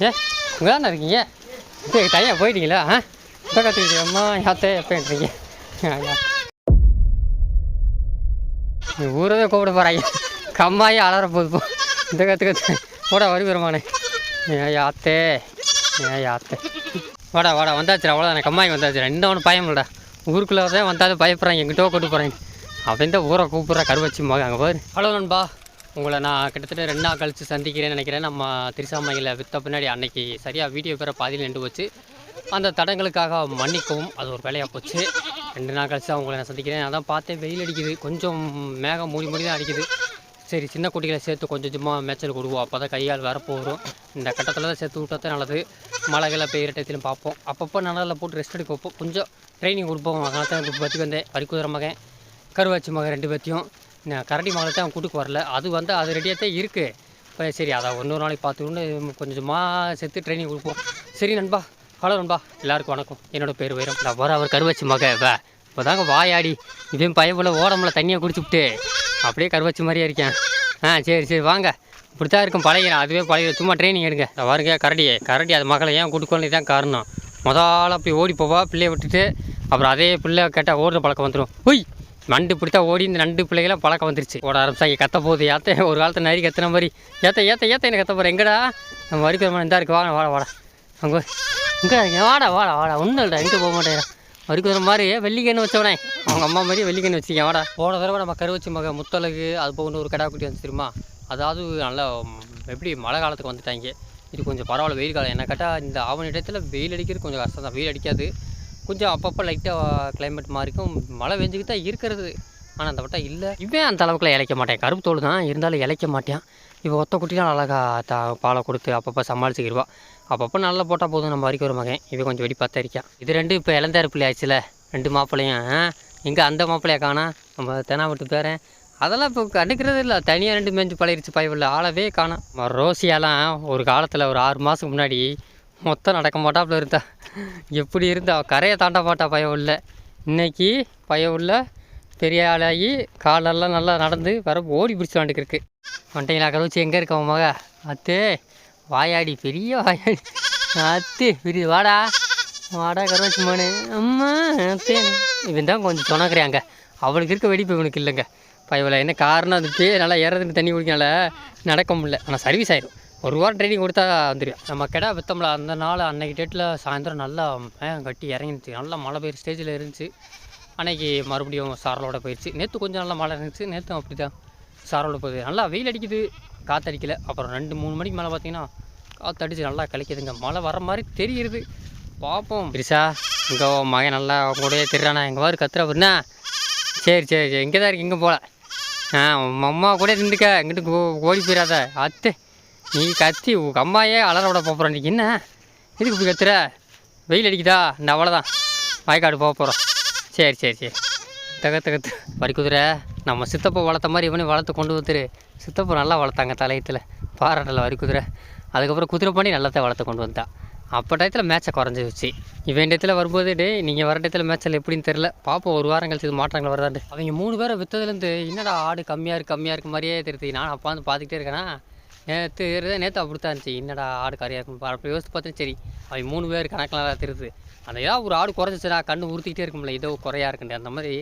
ஏ இங்கே தானே இருக்கீங்க? இப்போ தனியாக போயிட்டீங்களா? ஆ? இப்போ கற்றுக்கிட்டு அம்மா யாத்தே எப்போன்றீங்க ஊரவே கூப்பிட போகிறாங்க கம்மாயே அலற போகுது போ. இந்த கற்றுக்கத்து கற்று போடா வரி வருமானே ஏன் யாத்தே ஏன் யாத்தே வாடா வாடா வந்தாச்சுடா அவ்வளோதானே கம்மாய் வந்தாச்சுடா. இந்த ஒன்று பயம் இல்லைடா ஊருக்குள்ளே தான் வந்தாலும் பயப்படுறாங்க எங்கிட்டோ கூட்டு போகிறாங்க அவன் தான் ஊரை கூப்பிட்றா கருவச்சி மக அங்கே பாரு. ஹலோ நண்பா. உங்களை நான் கிட்டத்தட்ட ரெண்டு நாள் கழித்து சந்திக்கிறேன்னு நினைக்கிறேன். நம்ம திருசாமையில் விற்ற பின்னாடி அன்னைக்கு சரியாக வீடியோ பேர பாதியில் நின்று போச்சு. அந்த தடங்களுக்காக மன்னிக்கவும். அது ஒரு வேலையாக போச்சு. ரெண்டு நாள் கழிச்சு அவங்கள நான் சந்திக்கிறேன். அதான் பார்த்தேன் வெயில் அடிக்குது. கொஞ்சம் மேகம் மூடி மூடி தான் அடிக்குது. சரி சின்ன குட்டிகளை சேர்த்து கொஞ்சம் சும்மா மேய்ச்சல் கொடுவோம். அப்போ தான் கையால் வரப்போ வரும் இந்த கட்டத்தில் தான் சேர்த்து விட்டா தான் நல்லது. மழைகளை பெய்கிற டயத்திலும் பார்ப்போம். அப்பப்போ நல்லதில் போட்டு ரெஸ்ட் எடுக்க வைப்போம். கொஞ்சம் ட்ரைனிங் கொடுப்போம். அதனால தான் பற்றி வந்தேன். வரிக்குதிரை மகன் கருவாச்சி மகன் ரெண்டு பேர்த்தையும். நான் கரடி மகளை தான் கூட்டுக்கு வரல. அது வந்து அது ரெடியாக தான் இருக்குது இப்போ சரி அதை இன்னொரு நாளைக்கு பார்த்துக்கணும் கொஞ்சமாக செத்து ட்ரைனிங் கொடுப்போம் சரி நண்பா ஹலோ நண்பா எல்லாருக்கும் வணக்கம். என்னோட பேர் வைரம். நான் வர அவர் கருவாச்சி மக வே. இப்போ தாங்க வாயாடி. இவன் பயப்புல ஓடம்புல தண்ணியை குடிச்சுவிட்டு அப்படியே கருவச்சி மாதிரியே இருக்கேன். ஆ சரி சரி வாங்க. இப்படி தான் இருக்கும் பழகிறேன் அதுவே பழகிற. சும்மா ட்ரைனிங் எடுங்க. இதை பாருங்க கரடி. கரடி அது மகளை ஏன் கூட்டுக்கொண்டு தான் காரணம். முதல்ல அப்படி ஓடி போவா பிள்ளையை விட்டுட்டு. அப்புறம் அதே பிள்ளை கேட்டால் ஓடுற பழக்கம் வந்துடும் ஒய் நண்டு பிடித்தா ஓடி இந்த நண்டு பிள்ளைகளாம் பழக்கம் வந்துருச்சு. ஓட ஆரம்பிச்சாங்க. கத்த போகுது. ஏத்த ஒரு காலத்தில் நரி கத்துன மாதிரி. ஏத்த ஏத்த ஏத்த என்ன கத்த போகிறேன் எங்கடா? நம்ம வரிக்கிற இந்த இருக்கு. வாடா வாடா வாடா. அங்கே இங்கே வாடா வாடா வாடா. ஒன்றும் இல்லைடா. எங்கே போக மாட்டேங்கிறா. வரிக்கிற மாதிரி வெள்ளிக்கண்ணு வச்சவனே. அவங்க அம்மா மாதிரி வெள்ளிக்கண்ணு வச்சுக்கேன் வாடா. போன தடவை நம்ம கருவச்சி மக முத்தலகு அது போகணும் ஒரு கடா குட்டி வந்து அதாவது நல்லா எப்படி மழை காலத்துக்கு வந்துட்டாங்க. இது கொஞ்சம் பரவாயில்ல வெயில் காலம். என்ன கேட்டால் இந்த ஆவணி இடத்துல வெயில் அடிக்கிறது கொஞ்சம் கஷ்டம் தான் வெயில் அடிக்காது. கொஞ்சம் அப்பப்போ லைட்டாக கிளைமேட் மாறிக்கும். மழை பெஞ்சுக்கிட்டு தான் இருக்கிறது. ஆனால் அந்த வட்டம் இல்லை. இவன் அந்த அளவுக்குலாம் இழைக்க மாட்டேன். கருப்பு தோல் தான். இருந்தாலும் இழைக்க மாட்டேன். இப்போ ஒத்த குட்டிலாம் அழகா த பாலை கொடுத்து அப்பப்போ சமாளிச்சுக்கிடுவா அப்பப்போ நல்லா போட்டால் போதும். நம்ம வரைக்கும் ஒரு மகன். இவன் கொஞ்சம் வெடி பார்த்தா இருக்கான் இது ரெண்டு இப்போ இளந்தாரு பிள்ளை ஆச்சுல ரெண்டு மாப்பிள்ளையும் இங்கே அந்த மாப்பிள்ளையை காணா? நம்ம தெனாவட்டு பேரன். அதெல்லாம் இப்போ கண்டுக்கிறது இல்லை. தனியாக ரெண்டு மேஞ்சு பழகிருச்சு. பயவில்லை ஆளவே காணோம் ரோசியாலாம் ஒரு காலத்தில் ஒரு ஆறு மாதத்துக்கு முன்னாடி மொத்தம் நடக்க மாட்டாப்புல இருந்தா. எப்படி இருந்தா கரையை தாண்ட மாட்டா பயம் இல்லை இன்னைக்கு பயம் உள்ள பெரிய ஆளாகி காலெல்லாம் நல்லா நடந்து வர ஓடி பிடிச்சி வந்துருக்கு வந்துட்டீங்களா கருவச்சி எங்கே இருக்க மக? அத்தே வாயாடி பெரிய வாயாடி. அத்தே பெரிய வாடா. வாடா கருவாச்சி மானே அம்மா அத்தே. இவன் தான் கொஞ்சம் சொன்னாக்குறாங்க அவளுக்கு இருக்க வெடிப்பு இவனுக்கு இல்லைங்க. பயவில் என்ன காரணம்? அது பேர் நல்லா ஏறதுன்னு தண்ணி குடிக்கனால நடக்க முடியல. ஆனால் சர்வீஸ் ஆயிடும் ஒரு வாரம் ட்ரைனிங் கொடுத்தா வந்துடும் நம்ம கிடா விற்றோம்ல அந்த நாள் அன்னைக்கு டேட்டில் சாயந்தரம் நல்லா மேகம் கட்டி இறங்கிருச்சு நல்லா மழை பெய்யுற ஸ்டேஜில் இருந்துச்சு. அன்னைக்கு மறுபடியும் சாரலோட போயிடுச்சு நேற்று கொஞ்சம் நல்லா மழை இருந்துச்சு. நேற்று அப்படி தான் சாரலோட போகுது. நல்லா வெயில் அடிக்குது. காற்று அடிக்கல அப்புறம் ரெண்டு மூணு மணிக்கு மேலே பார்த்தீங்கன்னா காற்று அடித்து நல்லா கழிக்குதுங்க மழை வர மாதிரி தெரியுது. பார்ப்போம் பெருசா இங்கே மகன் நல்லா அவங்க கூடயே தெரிறானா? எங்கள் வாரு கத்துற அப்படின்னா சரி சரி சரி. இங்கே தான் இருக்கு. இங்கே போகல ஆ அம்மா கூட இருந்துக்க இங்கிட்டு ஓடி போயிடாத அத்தை. நீ கத்தி உங்கள் அம்மாயே அலற விட போகிறோம் நீ என்ன? இதுக்கு இப்படி கத்துற? வெயில் அடிக்குதா? இந்த அவ்வளோதான் வாய்க்காடு போக போகிறோம் சரி சரி சரி. தக தகத்து வரிக்குதிரை நம்ம சித்தப்பா வளர்த்த மாதிரி இவனையும் வளர்த்து கொண்டு வந்துரு. சித்தப்பா நல்லா வளர்த்தாங்க தலையத்தில் பாராட்டில் வரி குதிரை. அதுக்கப்புறம் குதிரை பண்ணி நல்லத்தை வளர்த்து கொண்டு வந்தான் அப்போ டயத்தில் மேட்சை குறைஞ்சி வச்சு இவன் டயத்தில் வரும்போது டே நீங்கள் வர டயத்தில் மேட்சில் எப்படின்னு தெரில பார்ப்போம் ஒரு வாரம் கழிச்சு இது மாற்றங்கள் வருதாண்டு அவங்க மூணு பேரை விற்றதுலேருந்து என்னடா ஆடு கம்மியாக இருக்கு கம்மியாக இருக்கு மாதிரியே தெரியுது. நான் அப்பா வந்து பார்த்துக்கிட்டே இருக்கேனா? நேற்று நேற்று அப்படித்தான் இருந்துச்சு. என்னடா ஆடு கறியாக இருக்கும் அப்படி யோசித்து பார்த்தேன் சரி அவன் மூணு பேர் கணக்கெலாம் திருது அந்த ஏதாவது ஒரு ஆடு குறைஞ்சிச்சுனா கண்ணு உறுத்திக்கிட்டே இருக்கும்ல ஏதோ குறையாக இருக்குண்டு அந்த மாதிரி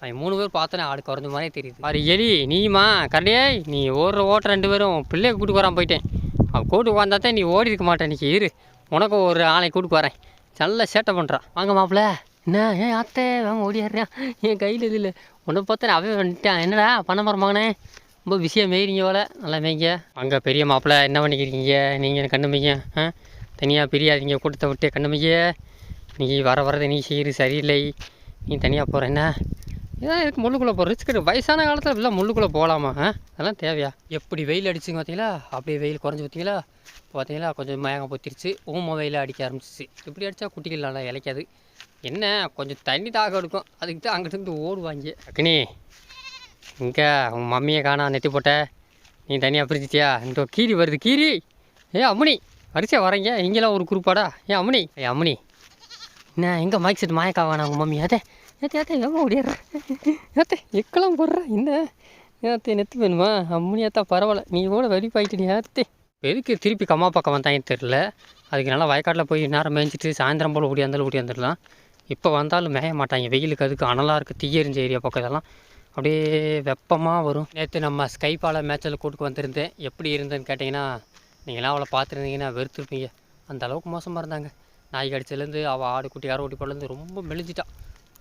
அவன் மூணு பேர் பார்த்தோன்னே ஆடு குறைஞ்ச மாதிரியே தெரியுது. அது எலி நீமா கரடியே நீ ஓடுற ஓட்ட ரெண்டு பேரும் பிள்ளைய கூட்டு வரான் போயிட்டேன். அவன் கூட்டு வந்தா தான் நீ ஓடி இருக்க மாட்டேன் இரு. உனக்கும் ஒரு ஆளை கூட்டு வரேன். நல்லா சேட்டை பண்ணுறான் வாங்க மாப்பிள்ள. என்ன ஏன் அத்தை வாங்க ஓடியாடுறான் என் கையில் இது இல்லை. உன்னை பார்த்தேன் அவன் வந்துட்டான். என்னடா பண்ண மரமாங்கண்ணே ரொம்ப பிஸியாக மேய்றீங்க போல நல்லா மேய்ங்க. அங்கே பெரிய மாப்பிள்ள என்ன பண்ணிக்கிறீங்க நீங்கள் கண்ணு ஆ? தனியாக பிரியாதீங்க கூட்டத்தை விட்டு கண்ணு நீ வர வரதை நீ செய்கிற சரியில்லை. நீ தனியாக போகிற என்ன? இதான் இதுக்கு முள்ளுக்குள்ளே போகிற ரிஸ்க் வயசான காலத்தில் இப்படிலாம் முள்ளுக்குள்ளே போகலாமா? ஆ? அதெல்லாம் தேவையா? எப்படி வெயில் அடிச்சுங்க பார்த்தீங்களா? அப்படியே வெயில் குறைஞ்சி பார்த்தீங்களா? பார்த்தீங்களா? கொஞ்சம் மேகம் பொத்திருச்சு. ஊம வெயில் அடிக்க ஆரம்பிச்சிச்சு இப்படி அடித்தா குட்டிகள் நல்லா இலைக்காது என்ன? கொஞ்சம் தண்ணி தாகம் எடுக்கும். அதுக்கு தான் அங்கிட்டு ஓடுவாங்க. அக்னி இங்கே உன் மம்மியை காணா நெத்தி போட்ட. நீ தனியாக பிரிச்சிட்டியா இந்த கீரி வருது கீரி. ஏ அம்மணி வரிசையாக வரீங்க இங்கெல்லாம் ஒரு குறிப்பாடா. ஏன் அம்மணி ஏ அம்மணி என்ன எங்கே மைக் செட் மாயக்கா வேணா உங்கள் மம்மி? அதே ஏத்தே ஏத்தே எங்கே ஓடிடுறேன் ஏத்தே எக்கெல்லாம் போடுறா? என்ன? ஏத்தே நெத்து வேணுமா? அம்மனி பரவாயில்ல. நீ கூட வெடிப்பாயிட்டு நீ ஏத்தே. எதுக்கு திருப்பி கம்மா பக்கம் வந்தாங்கன்னு தெரில அதுக்கு நல்லா வயக்காட்டில் போய் நேரம் மேய்ஞ்சிட்டு சாயந்தரம் போல் ஓடியாந்தாலும் ஓடியாந்துடலாம் இப்போ வந்தாலும் மேய மாட்டாங்க. வெயிலுக்கு அதுக்கு அனலாக இருக்குது தீயறிஞ்ச ஏரியா பக்கம் இதெல்லாம். அப்படியே வெப்பமாக வரும். நேற்று நம்ம ஸ்கைபால மேட்சில் கூட்டுக்கு வந்திருந்தேன். எப்படி இருந்தேன்னு கேட்டிங்கன்னா நீங்களாம் அவளை பார்த்துருந்தீங்கன்னா வெறுத்துருப்பீங்க. அந்த அளவுக்கு மோசமாக இருந்தாங்க. நாய் கடிச்சிலேருந்து அவள் ஆடு குட்டி யாரோ ஓட்டி போடலேருந்து ரொம்ப மெலிஞ்சிட்டா.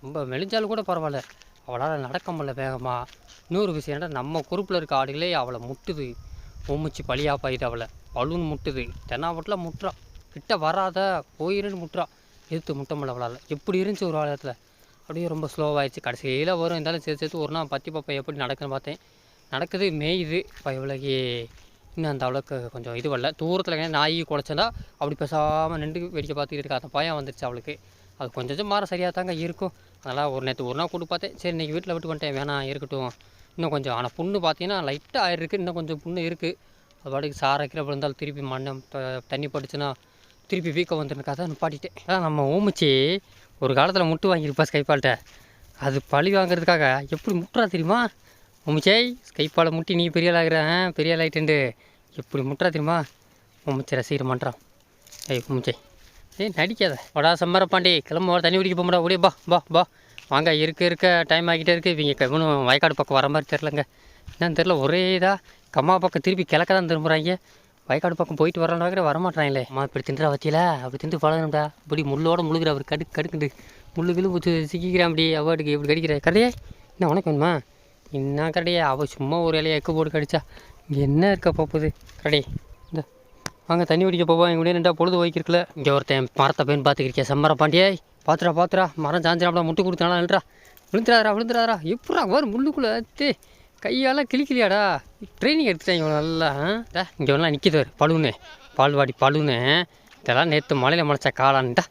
ரொம்ப மெலிஞ்சாலும் கூட பரவாயில்ல. அவளால் நடக்க முடியல வேகமாக இன்னொரு விஷயம் என்ன நம்ம குரூப்பில் இருக்க ஆடுகளே அவளை முட்டுது. ஓமிச்சு பழியாக பாயுது அவளை. பலூன் முட்டுது. தென்னாவட்டில் முட்டுறா. கிட்ட வராத போயிருன்னு முட்டுறா. எதிர்த்து முட்ட முடியல அவளால். எப்படி இருந்துச்சு ஒரு காலத்தில் அப்படியே ரொம்ப ஸ்லோவாகிடுச்சு கடைசியில் வரும். இருந்தாலும் சேர்த்து சேர்த்து ஒரு நாள் பற்றி பாப்பா எப்படி நடக்குன்னு பார்த்தேன். நடக்குது. மேயுது இப்போ இவ்வளோக்கு இன்னும் அந்த அளவுக்கு கொஞ்சம் இது வரல. தூரத்தில் எங்கேயா நாய் குலைச்சதா அப்படி பேசாமல் நின்று வேடிக்கை பார்த்துக்கிட்டு இருக்கா அந்த பயம் வந்துருச்சு அவளுக்கு. அது கொஞ்சம் கொஞ்சம் மாற சரியாக தாங்க இருக்கும். அதனால் ஒரு நேற்று ஒரு நாள் கூட்டு பார்த்தேன். சரி இன்றைக்கி வீட்டில் விட்டு வந்துட்டேன். வேணாம் இருக்கட்டும். இன்னும் கொஞ்சம் ஆனால் புண்ணு பார்த்தீங்கன்னா லைட்டாக ஆயிருக்கு இன்னும் கொஞ்சம் புண்ணு இருக்குது அது பாட்டுக்கு சாரைக்கிற இருந்தாலும் திருப்பி மண்ணை தண்ணி பட்டுச்சுன்னா திருப்பி வீக்கம் வந்துருன்னு கதை நிப்பாட்டிட்டேன். அதான் நம்ம ஓமிச்சு ஒரு காலத்தில் முட்டு வாங்கியிருப்பா ஸ்கைப்பால்கிட்ட அது பழி வாங்குறதுக்காக எப்படி முட்டுறா தெரியுமா? உமிச்சை ஸ்கைப்பாலை முட்டி நீ பெரிய ஆளாகிற பெரிய ஆளாயிட்டு எப்படி முட்டுறா தெரியுமா? உமிச்சை ரசிகர் பண்ணுறான் ஏய் உமிச்சை ஏய் நடிக்காத. வடா சம்மர பாண்டி. கிளம்ப தண்ணி குடிக்க போகடா ஓடியே பா பா பா. வாங்க இருக்க இருக்க டைம் ஆகிட்டே இருக்கு. இவங்க இவனும் வயக்காடு பக்கம் வர மாதிரி தெரிலங்க என்னன்னு தெரில ஒரே இதாக கம்மா பக்கம் திருப்பி கிழக்க தான் திரும்புகிறாங்க வயக்காடு பக்கம் போயிட்டு வரலாங்கிற வரமாட்டாங்களே அம்மா இப்படி தின்றா வச்சியில அப்படி தின்று பழகணும்டா இப்படி முள்ளோட முழுகிற அவர் கடு கடுக்குண்டு. முள்ளு கிளு சிக்கிக்கிறான் அப்படி அவாட்டுக்கு இப்படி கடிக்கிற. கடையே என்ன உனக்கு வேணுமா? என்ன கடையே அவள் சும்மா ஒரு இலையை எக்கு போட்டு கடிச்சா. இங்கே என்ன இருக்க போகுது கடை இந்த. வாங்க தண்ணி குடிக்க போவோம். எங்க கூட ரெண்டா பொழுது போய்க்கிருக்கல. இங்கே ஒருத்தன் மரத்தை பெண் பார்த்துக்கிறியா செம்மர பாண்டியே. பாத்துரா பாத்துரா மரம் சாஞ்சிராப்டா முட்டு கொடுத்தானா இல்லைடா விழுந்துடாதரா விழுந்துடாதரா எப்படா வரும் முள்ளுக்குள்ளே கையால் கிளிக்கலையாடா ட்ரைனிங் எடுத்துட்டாங்க இவன் நல்லா இங்கே ஒன்றா நிற்கிது பழுன்னு பால்வாடி பழுன்னு இதெல்லாம் நேற்று மலையில் முளைச்சா காளான்டா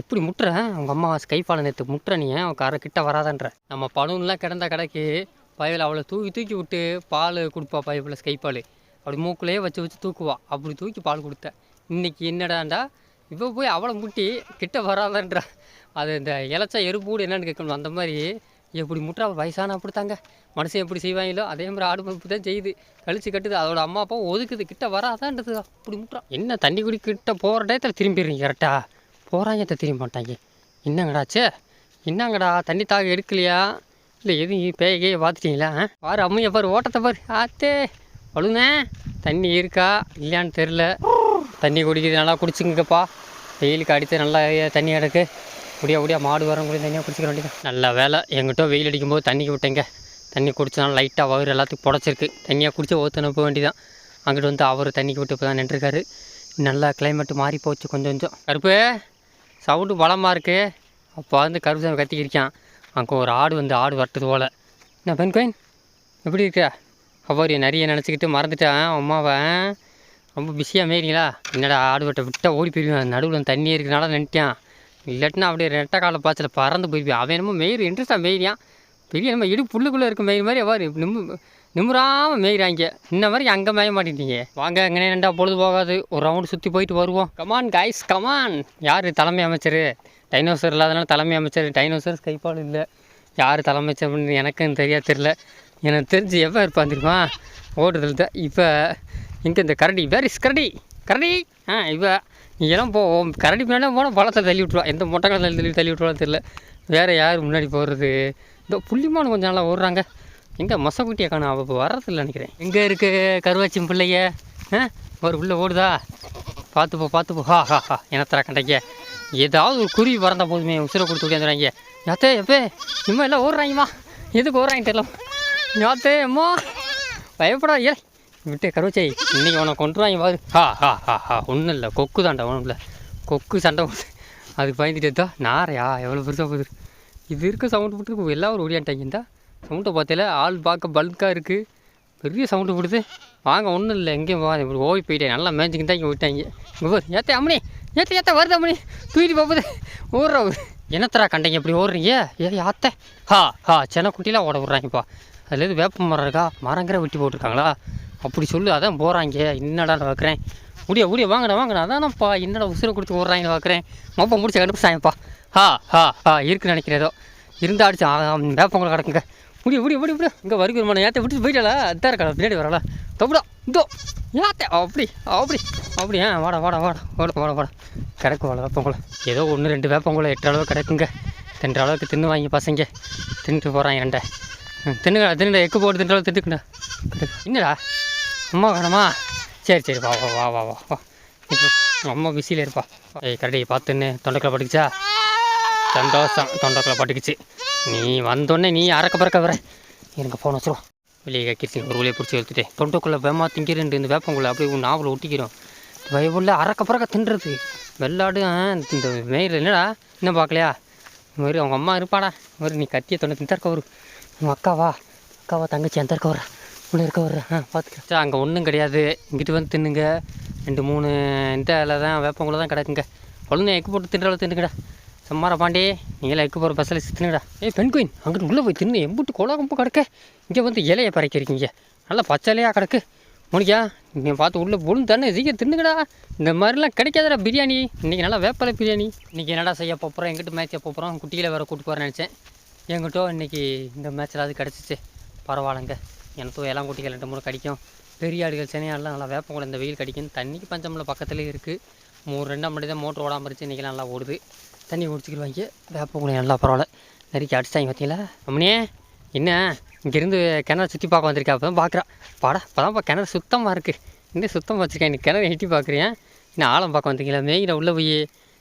எப்படி முட்டுற? உங்கள் அம்மா கைப்பாலை நேற்று முட்டுற நீ அவன் கரை கிட்ட வராதன்ற. நம்ம பழுன்லாம் கிடந்த கடைக்கு பயவில் அவளை தூக்கி தூக்கி விட்டு பால் கொடுப்பா பயவில் ஸ்கைப்பால் அப்படி மூக்குள்ளேயே வச்சு வச்சு தூக்குவா. அப்படி தூக்கி பால் கொடுத்த இன்னைக்கு என்னடாண்டா இப்போ போய் அவளை முட்டி கிட்ட வராதன்றா. அது இந்த இலச்சா எருப்பூடு என்னன்னு கேட்கணும் அந்த மாதிரி எப்படி முட்டா வயசான அப்படித்தாங்க? மனுஷன் எப்படி செய்வாங்களோ அதே மாதிரி ஆடு பப்பு தான் செய்யுது. கழிச்சு கட்டுது அதோட அம்மா அப்பா ஒதுக்குது கிட்ட வராதான்றது. அப்படி முட்டுறா என்ன தண்ணி குடி கிட்ட போகிற டயத்தில் திரும்பிடுறீங்க கரெக்டாக போகிறாங்க திரும்ப மாட்டாங்க. என்னங்கடாச்சே என்னங்கடா தண்ணி தாக எடுக்கலையா? இல்லை எதுவும் பேய பார்த்துட்டீங்களா? பாரு அம்மையை பாரு ஓட்டத்தை பாரு. ஆத்தே அழுண்ணே தண்ணி இருக்கா? இல்லையான்னு தெரில. தண்ணி குடிக்கிறது நல்லா குடிச்சுங்கப்பா வெயிலுக்கு அடித்து நல்லா தண்ணி கிடக்கு. முடியா முடியா மாடு வரம் கூட தண்ணியாக குடிச்சிக்க வேண்டியது நல்ல வேலை. எங்கிட்ட வெயில் அடிக்கும்போது தண்ணிக்கு விட்டேங்க. தண்ணி குடிச்சனால லைட்டாக வயிறு எல்லாத்துக்கும் புடச்சிருக்கு. தண்ணியாக குடிச்சு ஓத்துன போக வேண்டியதான் அங்கிட்டு வந்து அவர் தண்ணிக்கு விட்டு இப்போ தான் நின்றுருக்காரு. நல்லா கிளைமேட்டு மாறி போச்சு கொஞ்சம் கொஞ்சம். கருப்பு சவுண்டு பலமாக இருக்குது அப்போ வந்து கருப்பு சாமி கத்திக்கிருக்கான். அங்கே ஒரு ஆடு வந்து ஆடு வரட்டுது போல். என்ன பெண் கோயின்? எப்படி இருக்க? அவர் நிறைய நினச்சிக்கிட்டு மறந்துட்டேன் அம்மாவை? ரொம்ப பிஸியாக மேறீங்களா என்னடா ஆடு வெட்ட விட்டால் ஓடி போயிருவேன். நடுவில் தண்ணி இருக்கிறனால நின்ட்டேன் இல்லாட்டினா அப்படியே ரெட்டை கால பாய்ச்சல பறந்து போயிருப்பேன் அவன் என்னமோ மெயிர் இன்ட்ரெஸ்ட்டாக மெயிரியான் பெரிய நம்ம இடு புல்லுக்குள்ளே இருக்க மெயிர் மாதிரி அவர் நிம்மு நிம்மராமல் மேய்கிறாங்க இன்ன மாதிரி அங்கே மேய மாட்டேங்கிட்டீங்க வாங்க எங்கனே ரெண்டா பொழுது போகாது. ஒரு ரவுண்டு சுற்றி போயிட்டு வருவோம். கமான் கைஸ் கமான் யார் தலைமை அமைச்சர்? டைனோசர் இல்லாதனால தலைமை அமைச்சர். டைனோசர் கைப்பாடு இல்லை. யார் தலைமை அமைச்சர்னு எனக்கும் தெரியா தெரில எனக்கு தெரிஞ்சு எவ்வளோ இருப்பான் தெரியுமா? ஓடுதல் தான். இப்போ இங்கே இந்த கரடி வேர் இஸ் கரடி? கரடி? ஆ இப்போ நீ போ கரடி பின்னாடி போனால் பழத்தை தள்ளி விட்ருவா எந்த மொட்டை தள்ளி தள்ளி தள்ளி விட்ருவான்னு தெரில வேறு யார் முன்னாடி போகிறது? இந்த புள்ளிமான் கொஞ்சம் நல்லா ஓடுறாங்க. எங்கே மொசக்குட்டியை காணும். அவள் இப்போ வர்றதில்ல நினைக்கிறேன். எங்கே இருக்கு கருவாச்சி பிள்ளைய? ஆ? ஒரு உள்ள ஓடுதா? பார்த்துப்போ பார்த்துப்போ ஹா ஹா ஹா. எனத்தரா கண்டைக்க. ஏதாவது ஒரு குருவி பறந்தா போதுமே உசுரை கொடுத்து உட்காந்துறாங்க யாத்தே எப்பே இம்மா எல்லாம் ஓடுறாங்கம்மா எதுக்கு ஓடுறாங்க தெரியல. யாத்தே அம்மா. பயப்படா ஏ விட்டு கருவச்சை இன்னைக்கு உனக்கு கொண்டுருவாங்க பாரு. ஹா ஹா ஹா ஹா. ஒன்றும் இல்லை கொக்கு தாண்டா ஒன்றும் இல்லை. கொக்கு சண்டை போட்டு அதுக்கு பயந்துட்டு தான் நாரையா எவ்வளோ பெருசாக போகுது? இது இருக்க சவுண்டு போட்டு எல்லோரும் ஓடியான்ட்டாங்க இந்த. சவுண்டை பார்த்தால ஆள் பார்க்க பல்காக இருக்குது பெரிய சவுண்டு போடுது. வாங்க ஒன்றும் இல்லை எங்கேயும் வா இப்படி ஓடி போயிட்டேன் நல்லா மேய்ச்சிக்கிட்டு தான் இங்கே விட்டாங்க. இங்கே ஏற்ற அம்மனி ஏத்த ஏத்த வருது அம்மனி தூக்கிட்டு போகுது. ஓடுறா என்னத்தரா கண்டைங்க இப்படி ஓடுறீங்க? ஏ யாத்த ஹா ஹா சென்ன குட்டிலாம் ஓட விட்றாங்கப்பா அதுலேருந்து எது வேப்ப மரம் இருக்கா? மரங்கிற வெட்டி போட்டிருக்காங்களா? அப்படி சொல்லு அதான் போகிறாங்க என்னடா பார்க்குறேன் முடிய முடிய வாங்கடா வாங்கடா. அதானப்பா என்னடா உசுரை கொடுத்து ஓடுறாங்கன்னு பார்க்குறேன் மொப்பம் முடிச்சு சாயப்பா. ஹா ஹா ஹா இருக்குன்னு நினைக்கிறேன் ஏதோ இருந்தா அடிச்சு வேப்பங்களை கிடக்குங்க. முடிய முடிய முடிய முடியும் இங்கே வருகிறமான ஏற்ற விட்டு போயிட்டாளா? அதான் இருக்கா பின்னாடி வரலாம் தப்புடா இதோ யாத்தே அப்படி அப்படி அப்படி ஆ வாடா வாடா வாடா வாடா வாடா வாடா. கிடக்கு வாழ வேப்பங்குளம் ஏதோ ஒன்று ரெண்டு வேப்பங்குளம் எட்டு அளவு கிடக்குங்க. தின்ற அளவுக்கு தின்னு வாங்கி பசங்க. தின்னுட்டு போகிறான் என்கிட்ட தின்னுடா தின்னுடா எக்கு போட்டு தின்ற அளவு என்னடா? அம்மா வேணாமா? சரி சரி வா வா வா வா வா வா. இப்போ அம்மா பிஸியில் இருப்பா. ஏய் கரடி பார்த்துன்னு தொண்டைக்குள்ள பட்டுக்குச்சா சந்தோஷம் தொண்டைக்குள்ள பட்டுக்குச்சு நீ வந்தோடனே நீ அறக்க பறக்க வர. எனக்கு ஃபோன் வச்சிரும் வெளியே கக்கிடுச்சு ஒரு வழியை பிடிச்சி எடுத்துட்டேன் தொண்டைக்குள்ளே வேமா திங்கிறேன் இந்த வேப்பங்குள்ள அப்படியே உன் நாவலை ஒட்டிக்கிறோம். பயபுள்ள அறக்க பறக்க தின்றது. வெள்ளாடு ஆ, இந்த மேயில். என்னடா? இன்னும் பார்க்கலையா? இது மாதிரி அவங்க அம்மா இருப்பாடா. இது மாதிரி நீ கத்திய தொண்டை இந்த இருக்க வரும் உங்கள் அக்காவா? அக்காவா தங்கச்சி அந்த இருக்க வர உள்ள இருக்க வர ஆ பார்த்துக்க அங்கே ஒன்றும் கிடையாது. இங்கிட்டு வந்து தின்னுங்க. ரெண்டு மூணு இந்த இதில் தான் வேப்பங்குள்ள தான் கிடக்குங்க. குழந்தை எக்கு போட்டு தின்ற தின்னுங்கடா. சம்மார பாண்டி. நீங்களா எக்கு போகிற பஸ்ஸில் தின்னுடா ஏய் பெண் குயின் அங்கிட்டு உள்ளே போய் தின்னு எம்பிட்டு கொலா கும்பு கிடக்க. இங்கே வந்து இலையை பறைக்கிறீங்க. நல்லா பச்சலையாக கிடக்கு. மோனிக்கா நீ பார்த்து உள்ளே பொழுது தானே சீக்கிரம் தின்னுங்கடா. இந்த மாதிரிலாம் கிடைக்காதடா பிரியாணி. இன்றைக்கி நல்லா வேப்பலை பிரியாணி. இன்றைக்கி என்னடா செய்ய போகிறோம் எங்கிட்ட மேட்சை போகிறோம் குட்டியில் வேறு கூட்டு போகிறேன் நினச்சேன். என்கிட்ட இன்றைக்கி இந்த மேட்ச்லாவது கிடச்சிச்சு. பரவாயில்லைங்க. எனக்கும் எல்லாம் குட்டிகள் ரெண்டு மூணு கடிக்கும். பெரிய ஆடுகள் சென்னையாடலாம் நல்லா வேப்பங்குளம் இந்த வெயில் கடிக்கும் தண்ணிக்கு பஞ்சமில் பக்கத்துலேயே இருக்குது மூணு ரெண்டாம் மணி தான் மோட்ரு ஓடாமல் இருந்துச்சு. இன்றைக்கி நல்லா ஓடுது. தண்ணி குடிச்சிக்கிடுவாங்க. வேப்பங்குளம் நல்லா பரவாயில்ல. நெருக்கி அடிச்சிட்டாங்க பார்த்தீங்களா அம்மனே என்ன? இங்கேருந்து கிணறு சுற்றி பார்க்க வந்திருக்கா? அப்போ தான் பார்க்குறா பாடா இப்போ தான் கிணறு சுத்தமாக இருக்குது இன்னும் சுத்தமாக வச்சுருக்கேன் இன்னைக்கு கிணறு எட்டி பார்க்குறேன் இன்னும் ஆழம் பார்க்க வந்தீங்களா? மேய்கிற உள்ளே போய்.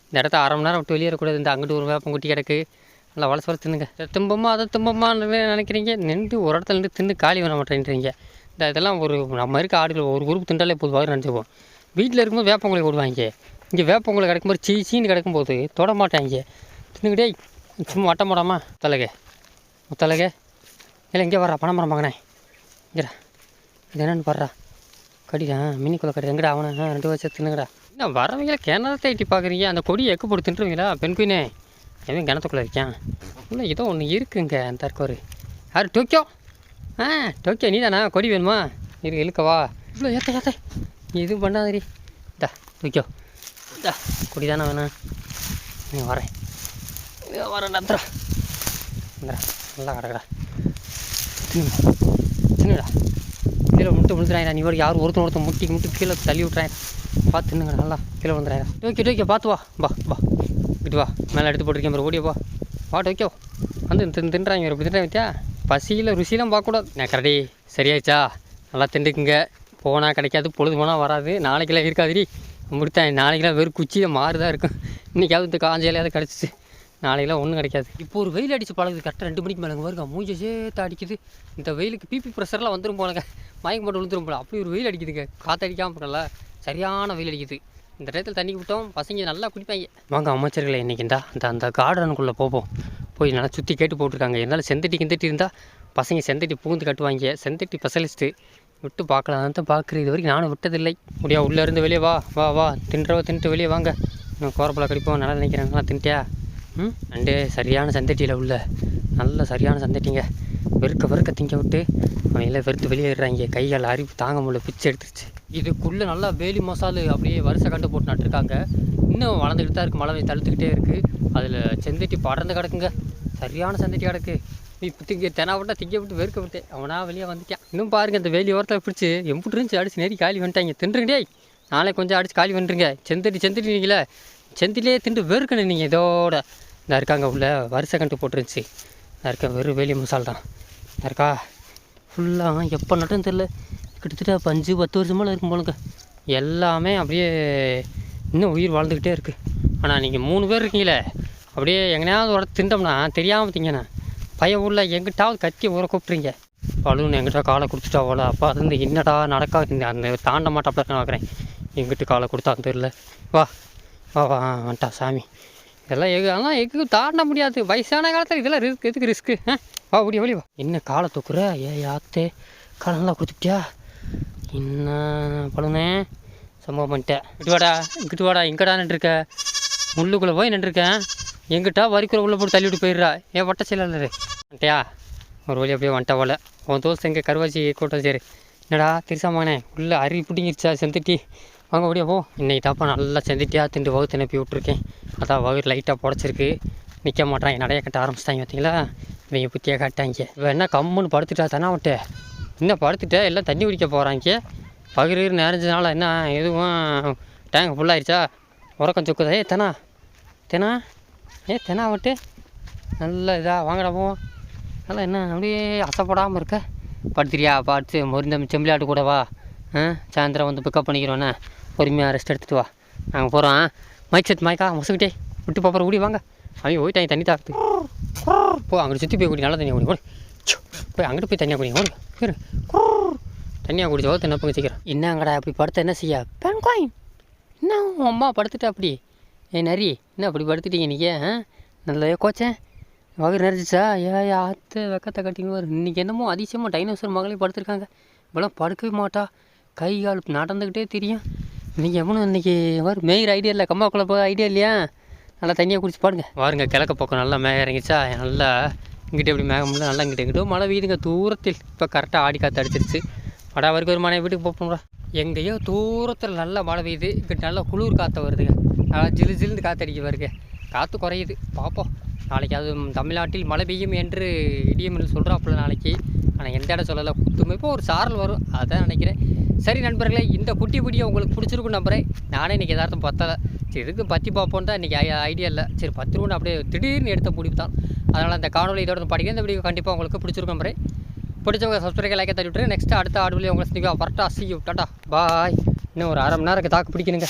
இந்த இடத்த அரை மணி நேரம் விட்டு வெளியேறக்கூடாது. இந்த அங்கிட்டு ஒரு வேப்பம் குட்டி கிடக்கு. நல்லா வளசு வளசு தின்னுங்க. இதை தும்பமா அதை தும்பமான்னு நினைக்கிறீங்க? நின்று ஒரு இடத்துல நின்று தின்னு காலி பண்ண மாட்டேன்றீங்க. இந்த இதெல்லாம் ஒரு நம்ம இருக்க ஆடுகள் ஒரு குரூப் திண்டாலே பொதுவாக நினச்சிப்போம் வீட்டில் இருக்கும்போது வேப்பங்குளை விடுவாங்க இங்கே வேப்பங்குளை கிடைக்கும்போது சீ சீன்னு கிடைக்கும்போது தொட மாட்டாங்க. தின்னுக்கிட்டே சும்மா வட்டம் போடாமா முத்தலகே முத்தலகே இல்லை இங்கே வர்றா பணமரம் மகனே. இங்கடா இது என்னன்னு பாடுறா கடிடா மினிக்குள்ள கடி எங்கடா அவனை? ரெண்டு வருஷம் தின்னுங்கடா. என்ன வரவங்கள கிணறு தேட்டி பார்க்குறீங்க அந்த கொடியை எக்கு போட்டு தின்றுவீங்களா பெண் குயினே? எவன் கிணத்துக்குள்ளே இருக்கான் இல்லை ஏதோ ஒன்று இருக்குங்க அந்த ஒரு. யார் டோக்கியோ? ஆ டோக்கியோ நீ தானே கொடி வேணுமா? இருக்கு இழுக்கவா இவ்வளோ ஏத்த ஏத்த. நீ எதுவும் பண்ணாதடி. டா டோக்கியோ. டா கொடி தானே வேணாம். நீ வரேன். இதோ வரேன் நந்திரா வந்துடா நல்லா கிடக்குடா. தின்னு தின்னுடா. கீழே முட்டு விழுந்துறாங்க நீ வரைக்கும் யாரும் ஒருத்தன் ஒருத்தன் முட்டி முட்டி கீழே தள்ளி விட்றாங்க பார்த்து நல்லா கீழே விழுந்துறாங்க டோக்கி டோக்கியோ பார்த்து வா. பா பா இப்படி வா மேலே எடுத்து போட்டிருக்கேன் பாரு ஓடியப்பா வா வா வந்து தின் தின்றாங்க இப்படி தின்றாங்க வித்தியா? பசியில் ருசிலாம் பார்க்கக்கூடாது. நான் கரடி சரியாயிடுச்சா? நல்லா திண்டுக்குங்க போனால் கிடைக்காது பொழுது போனால் வராது. நாளைக்கெல்லாம் இருக்காதுடி. முடித்தேன். நாளைக்கெல்லாம் வெறும் குச்சியில் மாறுதான் இருக்கும். இன்றைக்காவது இந்த காஞ்ச இலையாவது கிடச்சிச்சு. நாளைக்கெல்லாம் ஒன்றும் கிடைக்காது. இப்போ ஒரு வெயில் அடிச்சு பழகுது. கரெக்டாக ரெண்டு மணிக்கு மேலே வருங்க. மூஞ்ச சேர்த்து அடிக்குது. இந்த வெயிலுக்கு பிபி ப்ரெஷர்லாம் வந்துடும் போலங்க. மயக்கம் போட்டு விழுந்துரும் போல. அப்படி ஒரு வெயில் அடிக்குதுங்க. காற்று அடிக்காமல் இருக்கல சரியான வெயில் அடிக்குது. இந்த டயத்தில் தண்ணி விட்டோம் பசங்க நல்லா குடிப்பாங்க. வாங்க அமைச்சர்களை இன்றைக்கிண்டா அந்த அந்த கார்டனுக்குள்ளே போவோம். போய் நல்லா சுற்றி கேட்டு போட்டிருக்காங்க. என்னால் செந்தட்டி கிந்தட்டி இருந்தால் பசங்க செந்தட்டி பூந்து கட்டுவாங்க. செந்தட்டி ஸ்பெஷலிஸ்ட்டு விட்டு பார்க்கலாம். தான் பார்க்குறேன் இது வரைக்கும் நானும் விட்டதில்லை. முடியா உள்ளே இருந்து வெளியே வா வா வா. தின்றவா தின்ட்டு வெளியே வாங்க. இன்னும் கோரப்பழம் கடிப்போம். நல்லா நினைக்கிறேன். நல்லா தின்ட்டியா அண்டே சரியான சந்தட்டியில் உள்ள. நல்ல சரியான சந்தட்டிங்க. வெறுக்க வெறுக்க திங்க விட்டு அவங்கள வெறுத்து வெளியேறாங்க கையால் அரிப்பு தாங்க முடியல. பிச்சை எடுத்துருச்சு. இதுக்குள்ளே நல்லா வேலி மசாலு அப்படியே வரிசை கண்டு போட்டு நட்டுருக்காங்க. இன்னும் வளர்ந்துக்கிட்டு தான் இருக்குது மழை தழுத்துக்கிட்டே இருக்குது அதில் செந்தட்டி படர்ந்து கிடக்குங்க. சரியான சந்தட்டி கிடக்கு. இப்போ திங்க தெனா விட்டா திங்க விட்டு வெறுக்க விட்டு. அவனா வெளியே வந்துட்டான். இன்னும் பாருங்க இந்த வேலி ஓரத்தில் பிடிச்சி எம்பிட்டு இருந்துச்சு. அடிச்சு நேரி காலி வந்துட்டாங்க. தின்றுங்கடே நாளைக்கு நாளை கொஞ்சம் அடிச்சு காலி பண்ணுறீங்க செந்தட்டி செந்தட்டி நீங்களே செந்திலே திண்டு வெறுக்கணும் நீங்கள் இதோட. இந்த இருக்காங்க உள்ள. வரிசை கண்டு போட்டுருந்துச்சு. இந்த இருக்க வெறும் வேலி மசால் தான். நான் இருக்கா? ஃபுல்லாக எப்போ நட்டும் தெரில கிட்டத்தட்ட பஞ்சு அஞ்சு பத்து வருஷமெல்லாம் இருக்கும் போலுங்க. எல்லாமே அப்படியே இன்னும் உயிர் வாழ்ந்துக்கிட்டே இருக்குது ஆனால் நீங்கள் மூணு பேர் இருக்கீங்களே அப்படியே எங்கனையாவது ஒரு திண்டோம்னா தெரியாமல் திங்கண்ணா பையன் உள்ள எங்கிட்டாவது கத்தி ஊற கூப்பிட்றீங்க பலூன் எங்கிட்ட காலை கொடுத்துட்டா போல. அப்போ அது வந்து என்னடா நடக்கா? அந்த தாண்ட மாட்டாப்ல நான் பார்க்குறேன் எங்கிட்ட காலை கொடுத்தா தெரில வா வா வா வந்துட்டா சாமி. இதெல்லாம் எகு ஆனால் எக்கு தாண்ட முடியாது. வயசான காலத்தில் இதெல்லாம் ரிஸ்க் எதுக்கு ரிஸ்க்கு? ஆ? வா ஓடி ஓடி வா. என்ன காலை தூக்குற? ஏ யாத்தே காலை நல்லா கொடுத்துட்டியா என்ன பழுனே சம்பவம் பண்ணிட்டேன். இங்கிட்டு வாடா இங்கிட்டு வாடா எங்கடா நின்றுருக்க. முள்ளுக்குள்ளே போய் நின்றுருக்கேன். எங்கிட்டா வரிக்குள்ள உள்ளே போட்டு தள்ளி விட்டு போயிடுறா. ஏன் வட்ட செயலாளர் வந்துட்டியா? ஒரு வழி அப்படியே வந்துட்டா போல. உன் தோசை எங்கே கருவாச்சி கூட்டம் சரி. என்னடா திருசாமானே உள்ளே அருவி பிடிங்கிருச்சா செந்துட்டி? வாங்க ஓடியா போ. இன்னைக்கு தாப்பா நல்லா செந்துட்டியா திண்டு வகுத்து திணப்பி விட்ருக்கேன் அதான் வகுறு லைட்டாக புடச்சிருக்கு. நிற்க மாட்டாங்க நடைய கட்ட ஆரம்பிச்சிட்டாங்க பார்த்தீங்களா இவங்க புத்தியாக காட்டாங்க இவன் என்ன கம்முன்னு படுத்துட்டா தானே விட்டு இன்னும் படுத்துட்ட? எல்லாம் தண்ணி குடிக்க போகிறாங்க பகிர் நிறைஞ்சதுனால என்ன எதுவும் டேங்க் ஃபுல்லாகிடுச்சா உறக்கம் சொக்குதா? ஏ தெனா. தெனா. ஏ தெனா விட்டு நல்ல இதாக வாங்கடா போவோம் நல்லா என்ன அப்படியே அசைப்படாமல் இருக்க. படுத்துறியா பார்த்து முறிந்த செம்பிளாட்டு கூட வா. ஆ சாயந்தரம் வந்து பிக்கப் பண்ணிக்கிறோண்ணே பொறுமையாக ரெஸ்ட் எடுத்துகிட்டு வா. நாங்கள் போகிறோம் மைக் செட் மைக்கா முசுக்கிட்டே விட்டு பாப்பற ஓடி வாங்க. அவன் போயிட்டாங்க தண்ணி தாக்குது போ அங்கிட்டு சுற்றி போய் குடி. நல்லா தண்ணியாக குடி ஓடு போய் அங்கிட்டு போய் தண்ணியாக குடி ஓடு தனியாக தண்ணியாக குடிச்சோ என்ன போய் சீக்கிரம் என்னங்கடா அப்படி படுத்த என்ன செய்ய? பேன் காயின் என்ன உன் அம்மா படுத்துட்டா அப்படி? ஏ நரி என்ன அப்படி படுத்துட்டீங்க நீங்கள் ஆ? நல்லா கோச்சேன். வகை நிறைச்சிச்சா ஏ ஆத்து வெக்கத்தை கட்டிங்க வரும் இன்றைக்கி என்னமோ அதிசயமாக டைனோசர் மகளே படுத்திருக்காங்க. இப்போலாம் படுக்கவே மாட்டா. கை கால் நடந்துக்கிட்டே தெரியும். இன்றைக்கி எவ்வளோ இன்றைக்கி வரும் மேயிற ஐடியா இல்லை. கம்மாக்குள்ளே போக ஐடியா இல்லையா? நல்லா தண்ணியாக குடிச்சு பாருங்க வாருங்க கிழக்க பக்கம் நல்லா மேக இறங்கிச்சா நல்லா இங்கிட்ட எப்படி மேகம் நல்லா இங்கிட்ட எங்கிட்டோ மழை பெய்யுதுங்க. தூரத்தில் இப்போ கரெக்டாக ஆடி காற்று அடிச்சிருச்சு. வடா வரைக்கும் ஒரு மனை வீட்டுக்கு போப்போம்டா. எங்கேயோ தூரத்தில் நல்லா மழை பெய்யுது. இங்கிட்ட நல்லா குளிர் காற்று வருதுங்க. நல்லா ஜிலு ஜிலுன்னு காற்று அடிக்க வருங்க காற்று குறையுது. பார்ப்போம் நாளைக்கு அது தமிழ்நாட்டில் மழை பெய்யும் என்று இடியமில் சொல்கிறாப்புல நாளைக்கு. ஆனால் எந்த இடம் சொல்லலை. குத்துமே. இப்போ ஒரு சாரல் வரும். அதான் நினைக்கிறேன். சரி நண்பர்களே இந்த குட்டி வீடியோ உங்களுக்கு பிடிச்சிருக்கும் நம்புறேன் நானே இன்றைக்கி எதார்த்தம் பத்தலை. சரி எதுக்கும் பற்றி பார்ப்போம் தான் இன்றைக்கி ஐடியா இல்லை. சரி பத்து ரூபா அப்படியே திடீர்னு எடுத்த முடிவு தான். அதனால் அந்த காணொலி இதோட படிக்க இந்த வீடியோ கண்டிப்பாக உங்களுக்கு பிடிச்சிருக்கும் நம்புறேன் பிடிச்சவங்க சப்ஸ்கிரைப் லைக்கை தட்டி விட்டுரு நெக்ஸ்ட் அடுத்த ஆடுவிலையும் உங்களை சந்திக்கும் வரட்டா சி டாட்டா பாய் இன்னும் ஒரு அரை மணி நேரம் தாக்கு பிடிக்கணுங்க.